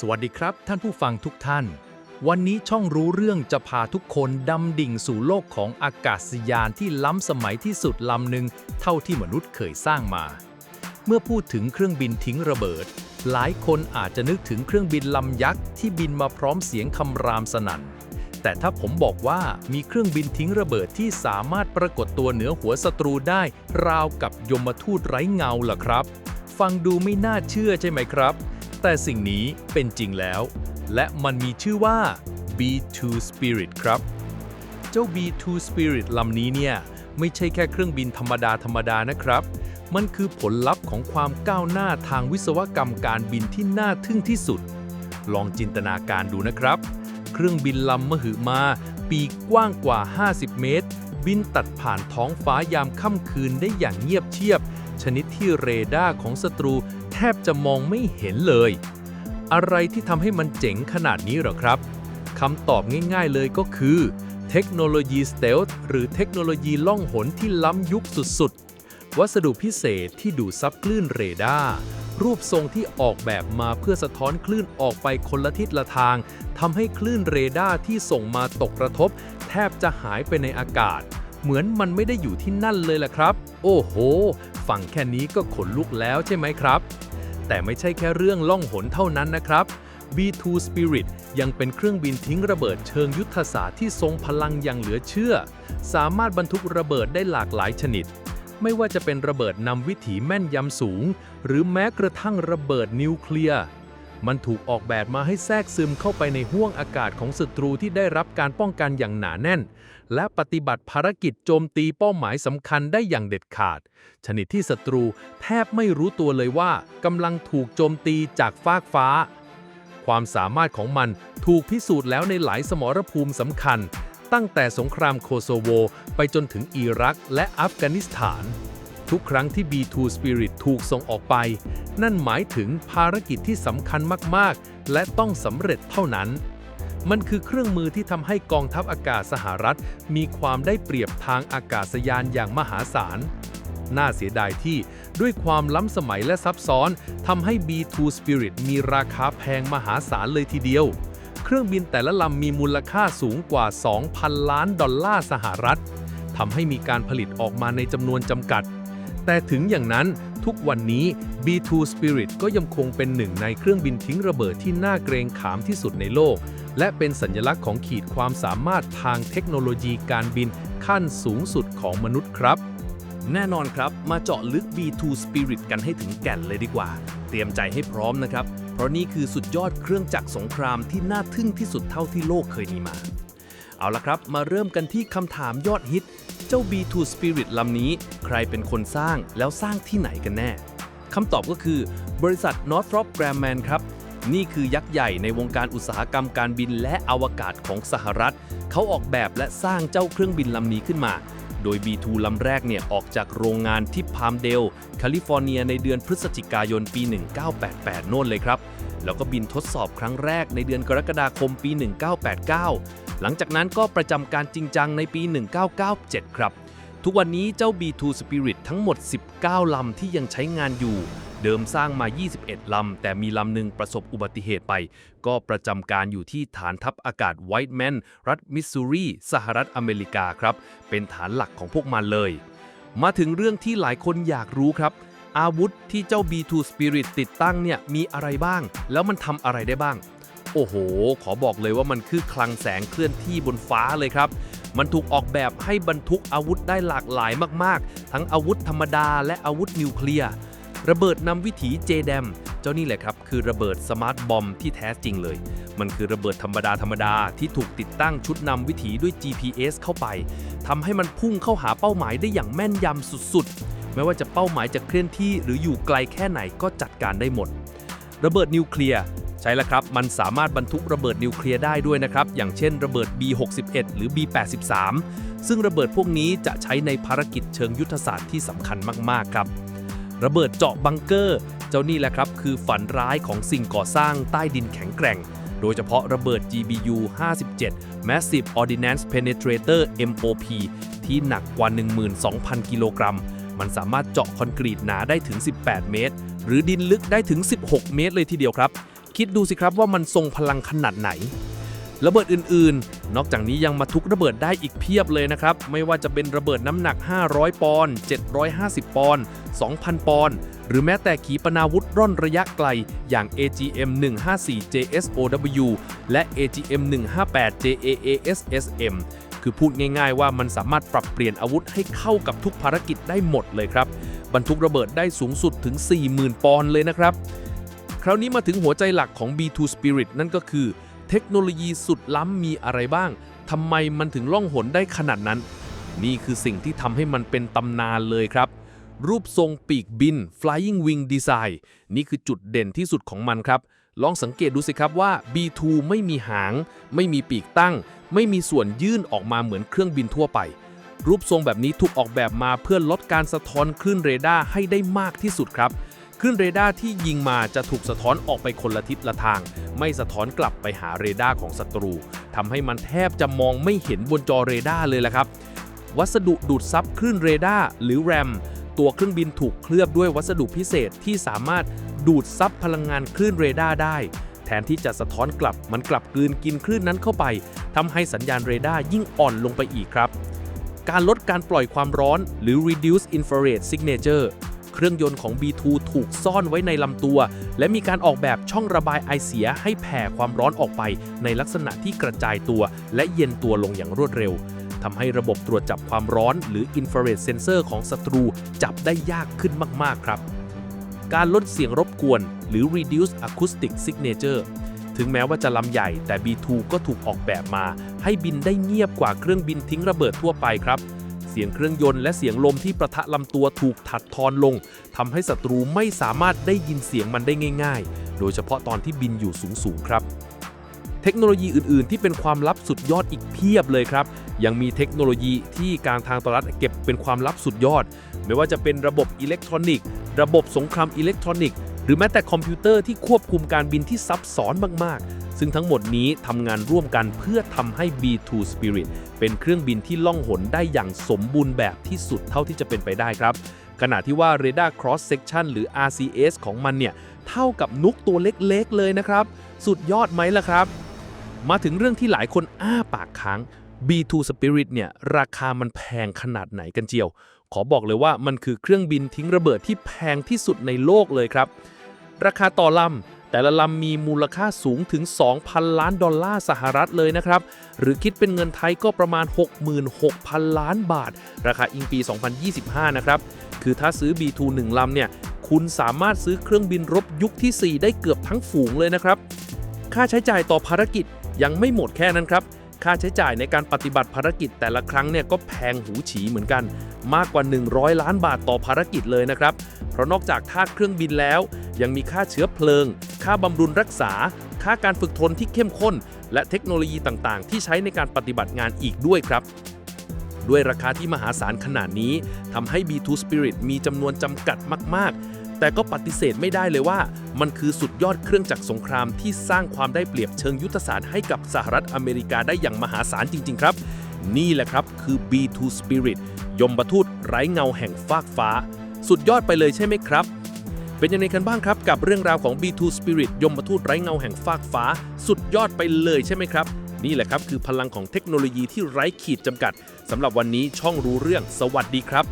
สวัสดีครับ ท่านผู้ฟังทุกท่าน วันนี้ช่องรู้เรื่องจะพาทุกคนดำดิ่งสู่โลกของอากาศยานที่ล้ำสมัยที่สุดลำหนึ่งเท่าที่มนุษย์เคยสร้างมา เมื่อพูดถึงเครื่องบินทิ้งระเบิด หลายคนอาจจะนึกถึงเครื่องบินลำยักษ์ที่บินมาพร้อมเสียงคำรามสนั่น แต่ถ้าผมบอกว่ามีเครื่องบินทิ้งระเบิดที่สามารถปรากฏตัวเหนือหัวศัตรูได้ ราวกับยมทูตไร้เงาล่ะครับ ฟังดูไม่น่าเชื่อใช่ไหมครับ แต่สิ่งนี้เป็นจริงแล้ว และมันมีชื่อว่า B2 Spirit ครับ เจ้า B2 Spirit ลำนี้เนี่ยไม่ใช่แค่เครื่องบินธรรมดาธรรมดานะครับ มันคือผลลัพธ์ของความก้าวหน้าทางวิศวกรรมการบินที่น่าทึ่งที่สุด ลองจินตนาการดูนะครับ เครื่องบินลำมหึมา ปีกกว้างกว่า 50 เมตร บินตัดผ่านท้องฟ้ายามค่ำคืนได้อย่างเงียบเชียบ ชนิดที่เรดาร์ของศัตรู แทบจะมองไม่เห็นเลย อะไรที่ทำให้มันเจ๋งขนาดนี้หรอครับคำตอบง่ายๆเลยก็คือ เทคโนโลยีสเตลท์หรือเทคโนโลยีล่องหนที่ล้ำยุคสุดๆ วัสดุพิเศษที่ดูดซับคลื่นเรดาร์รูปทรงที่ออกแบบมาเพื่อสะท้อนคลื่นออกไปคนละทิศละทางทำให้คลื่นเรดาร์ที่ส่งมาตกกระทบ แทบจะหายไปในอากาศ เหมือนมันไม่ได้อยู่ที่นั่นเลยล่ะครับ โอ้โห ฟังแค่นี้ก็ขนลุกแล้วใช่ไหมครับ แต่ไม่ใช่แค่เรื่องล่องหนเท่านั้นนะครับ B2 Spirit ยังเป็นเครื่องบินทิ้งระเบิดเชิงยุทธศาสตร์ที่ทรงพลังอย่างเหลือเชื่อ สามารถบรรทุกระเบิดได้หลากหลายชนิด ไม่ว่าจะเป็นระเบิดนำวิถีแม่นยำสูง หรือแม้กระทั่งระเบิดนิวเคลียร์ มันถูกออกแบบมาให้แทรกซึมเข้าไปในห้วงอากาศของศัตรูที่ได้รับการป้องกันอย่างหนาแน่น และปฏิบัติภารกิจโจมตีเป้าหมายสำคัญได้อย่างเด็ดขาด ชนิดที่ศัตรูแทบไม่รู้ตัวเลยว่ากำลังถูกโจมตีจากฟากฟ้า ความสามารถของมันถูกพิสูจน์แล้วในหลายสมรภูมิสำคัญ ตั้งแต่สงครามโคโซโว ไปจนถึงอิรักและอัฟกานิสถาน ทุกครั้งที่ B2 Spirit ถูกส่งออกไป นั่นหมายถึงภารกิจที่สำคัญมาก ๆ และต้องสำเร็จเท่านั้น มันคือเครื่องมือที่ทำให้กองทัพอากาศสหรัฐ มีความได้เปรียบทางอากาศยานอย่างมหาศาล น่าเสียดายที่ด้วยความล้ำสมัยและซับซ้อนทำให้ B2 Spirit มีราคาแพงมหาศาลเลยทีเดียว เครื่องบินแต่ละลำมีมูลค่าสูงกว่า 2,000 ล้านดอลลาร์สหรัฐทำให้มีการผลิตออกมาในจำนวนจำกัด แต่ถึงอย่างนั้นทุกวันนี้ B2 Spirit ก็ยังคงเป็นหนึ่งในเครื่องบินทิ้งระเบิดที่น่าเกรงขามที่สุดในโลก และเป็นสัญลักษณ์ของขีดความสามารถทางเทคโนโลยีการบินขั้นสูงสุดของมนุษย์ครับ แน่นอนครับ มาเจาะลึก B2 Spirit กันให้ถึงแก่นเลยดีกว่า เตรียมใจให้พร้อมนะครับ เพราะนี่คือสุดยอดเครื่องจักรสงครามที่น่าทึ่งที่สุดเท่าที่โลกเคยมีมา เอาละครับ มาเริ่มกันที่คำถามยอดฮิตเจ้า B2 Spirit ลำนี้ ใครเป็นคนสร้างแล้วสร้างที่ไหนกันแน่คำตอบก็คือบริษัท Northrop Grumman ครับ นี่คือยักษ์ใหญ่ในวงการอุตสาหกรรมการบินและอวกาศของสหรัฐ เขาออกแบบและสร้างเจ้าเครื่องบินลำนี้ขึ้นมา โดย B2 ลำแรกเนี่ยออกจากโรงงานที่พามเดลแคลิฟอร์เนียในเดือนพฤศจิกายนปี 1988 โน่นเลยครับ แล้วก็บินทดสอบครั้งแรกในเดือนกรกฎาคมปี 1989 หลังจากนั้นก็ประจำการจริงจังในปี 1997 ครับ ทุกวันนี้เจ้า B2 Spirit ทั้งหมด 19 ลำที่ยังใช้งานอยู่ เดิมสร้างมา 21 ลำ แต่มีลำหนึ่งประสบอุบัติเหตุไป ก็ประจำการอยู่ที่ฐานทัพอากาศไวท์แมนรัฐมิสซูรีสหรัฐอเมริกาครับ เป็นฐานหลักของพวกมันเลย มาถึงเรื่องที่หลายคนอยากรู้ครับอาวุธที่เจ้า B2 Spirit ติดตั้งเนี่ยมีอะไรบ้าง แล้วมันทำอะไรได้บ้าง โอ้โห ขอบอกเลยว่ามันคือคลังแสงเคลื่อนที่บนฟ้าเลยครับ มันถูกออกแบบให้บรรทุกอาวุธได้หลากหลายมากๆ ทั้งอาวุธธรรมดาและอาวุธนิวเคลียร์ ระเบิดนำวิถี JDAM เจ้านี่แหละครับ คือระเบิดสมาร์ทบอมที่แท้จริงเลย มันคือระเบิดธรรมดาธรรมดาที่ถูกติดตั้งชุดนำวิถีด้วย GPS เข้าไปทำให้มันพุ่งเข้าหาเป้าหมายได้อย่างแม่นยำสุดๆ ไม่ว่าจะเป้าหมายจะเคลื่อนที่หรืออยู่ไกลแค่ไหนก็จัดการได้หมด ระเบิดนิวเคลียร์ ใช่แล้วครับ มันสามารถบรรทุกระเบิดนิวเคลียร์ได้ด้วยนะครับ อย่างเช่นระเบิด B61 หรือ B83 ซึ่งระเบิดพวกนี้จะใช้ในภารกิจเชิงยุทธศาสตร์ที่สำคัญมาก ๆ ครับ ระเบิดเจาะบังเกอร์ เจ้านี่แหละครับ คือฝันร้ายของสิ่งก่อสร้างใต้ดินแข็งแกร่ง โดยเฉพาะระเบิด GBU 57 Massive Ordnance Penetrator MOP ที่หนักกว่า 12,000 กิโลกรัม มันสามารถเจาะคอนกรีตหนาได้ถึง 18 เมตร หรือดินลึกได้ถึง 16 เมตรเลยทีเดียวครับ คิดดูสิครับว่ามันทรงพลังขนาดไหน ระเบิดอื่นๆ นอกจากนี้ยังมาทุกระเบิดได้อีกเพียบเลยนะครับ ไม่ว่าจะเป็นระเบิดน้ำหนัก 500 ปอนด์ 750 ปอนด์ 2,000 ปอนด์ หรือแม้แต่ขีปนาวุธร่อนระยะไกล อย่าง AGM 154 JSOW และ AGM 158 JAASSM คือพูดง่ายๆว่ามันสามารถปรับเปลี่ยนอาวุธให้เข้ากับทุกภารกิจได้หมดเลยครับ บรรทุกระเบิดได้สูงสุดถึง 40,000 ปอนด์เลยนะครับ คราวนี้มาถึงหัวใจหลักของ B2 Spirit นั่นก็คือ เทคโนโลยีสุดล้ำมีอะไรบ้างทำไมมันถึงล่องหนได้ขนาดนั้น นี่คือสิ่งที่ทำให้มันเป็นตำนานเลยครับ รูปทรงปีกบิน Flying Wing Design นี่คือจุดเด่นที่สุดของมันครับ ลองสังเกตดูสิครับว่า B2 ไม่มีหาง ไม่มีปีกตั้ง ไม่มีส่วนยื่นออกมาเหมือนเครื่องบินทั่วไป รูปทรงแบบนี้ถูกออกแบบมาเพื่อลดการสะท้อนคลื่นเรดาร์ให้ได้มากที่สุดครับ คลื่นเรดาร์ที่ยิงมาจะถูกสะท้อนออกไปคนละทิศละทาง ไม่สะท้อนกลับไปหาเรดาร์ของศัตรูทำให้มันแทบจะมองไม่เห็นบนจอเรดาร์เลยละครับ วัสดุดูดซับคลื่นเรดาร์หรือ RAM ตัวเครื่องบินถูกเคลือบด้วยวัสดุพิเศษที่สามารถดูดซับพลังงานคลื่นเรดาร์ได้ แทนที่จะสะท้อนกลับมันกลับกลืนกินคลื่นนั้นเข้าไปทำให้สัญญาณเรดาร์ยิ่งอ่อนลงไปอีกครับ การลดการปล่อยความร้อนหรือ reduce infrared signature เครื่องยนต์ของ B2 ถูกซ่อนไว้ในลำตัว และมีการออกแบบช่องระบายไอเสียให้แผ่ความร้อนออกไป ในลักษณะที่กระจายตัว และเย็นตัวลงอย่างรวดเร็วทำให้ระบบตรวจจับความร้อนหรือ infrared sensor ของศัตรูจับได้ยากขึ้นมากๆครับ การลดเสียงรบกวน หรือ reduce acoustic signature ถึงแม้ว่าจะลำใหญ่แต่ B2 ก็ถูกออกแบบมา ให้บินได้เงียบกว่าเครื่องบินทิ้งระเบิดทั่วไปครับ เสียงเครื่องยนต์และเสียงลมที่ประทะลำตัวถูกถัดทอนลงทำให้ศัตรูไม่สามารถได้ยินเสียงมันได้ง่าย ๆ โดยเฉพาะตอนที่บินอยู่สูงๆครับเทคโนโลยีอื่น ๆ ที่เป็นความลับสุดยอดอีกเพียบเลยครับ ยังมีเทคโนโลยีที่การทางตลาดเก็บเป็นความลับสุดยอด ไม่ว่าจะเป็นระบบอิเล็กทรอนิกส์ ระบบสงครามอิเล็กทรอนิกส์ หรือแม้แต่คอมพิวเตอร์ที่ควบคุมการบินที่ซับซ้อนมาก ๆ ซึ่งทั้งหมดนี้ทำงานร่วมกันเพื่อทำให้ B2 Spirit เป็นเครื่องบินที่ล่องหนได้อย่างสมบูรณ์แบบที่สุดเท่าที่จะเป็นไปได้ครับขณะที่ว่า Radar Cross Section หรือ RCS ของมันเนี่ย เท่ากับนุกตัวเล็กๆเลยนะครับ สุดยอดไหมล่ะครับ มาถึงเรื่องที่หลายคนอ้าปากค้าง B2 Spirit เนี่ย ราคามันแพงขนาดไหนกันเจียว ขอบอกเลยว่ามันคือเครื่องบินทิ้งระเบิดที่แพงที่สุดในโลกเลยครับ ราคาต่อลำแต่ละลำมีมูลค่าสูงถึง 2,000 ล้านดอลลาร์สหรัฐเลยนะครับ หรือคิดเป็นเงินไทยก็ประมาณ 66,000 ล้านบาท ราคาอิงปี 2025 นะครับ คือถ้าซื้อ B2 1ลำเนี่ย คุณสามารถซื้อเครื่องบินรบยุคที่ 4 ได้เกือบทั้งฝูงเลยนะครับ ค่าใช้จ่ายต่อภารกิจยังไม่หมดแค่นั้นครับค่าใช้จ่ายในการปฏิบัติภารกิจแต่ละครั้งเนี่ยก็แพงหูฉีเหมือนกัน มากกว่า 100 ล้านบาทต่อภารกิจเลยนะครับ เพราะนอกจากท่าเครื่องบินแล้ว ยังมีค่าเชื้อเพลิง ค่าบำรุงรักษา ค่าการฝึกทนที่เข้มข้น และเทคโนโลยีต่างๆ ที่ใช้ในการปฏิบัติงานอีกด้วยครับ ด้วยราคาที่มหาศาลขนาดนี้ทำให้ B2 Spirit มีจำนวนจำกัดมาก ๆแต่ก็ปฏิเสธไม่ได้เลยว่า มันคือสุดยอดเครื่องจักรสงครามที่สร้างความได้เปรียบเชิงยุทธศาสตร์ให้กับสหรัฐอเมริกาได้อย่างมหาศาลจริง ๆ ครับ นี่แหละครับคือ B2 Spirit ยมบทูตไร้เงาแห่งฟากฟ้า สุดยอดไปเลยใช่ไหมครับ เป็นยังไงกันบ้างครับ กับเรื่องราวของ B2 Spirit ยมทูตไร้เงาแห่งฟากฟ้า สุดยอดไปเลยใช่ไหมครับ นี่แหละครับคือพลังของเทคโนโลยีที่ไร้ขีดจำกัดสำหรับวันนี้ช่องรู้เรื่อง สวัสดีครับ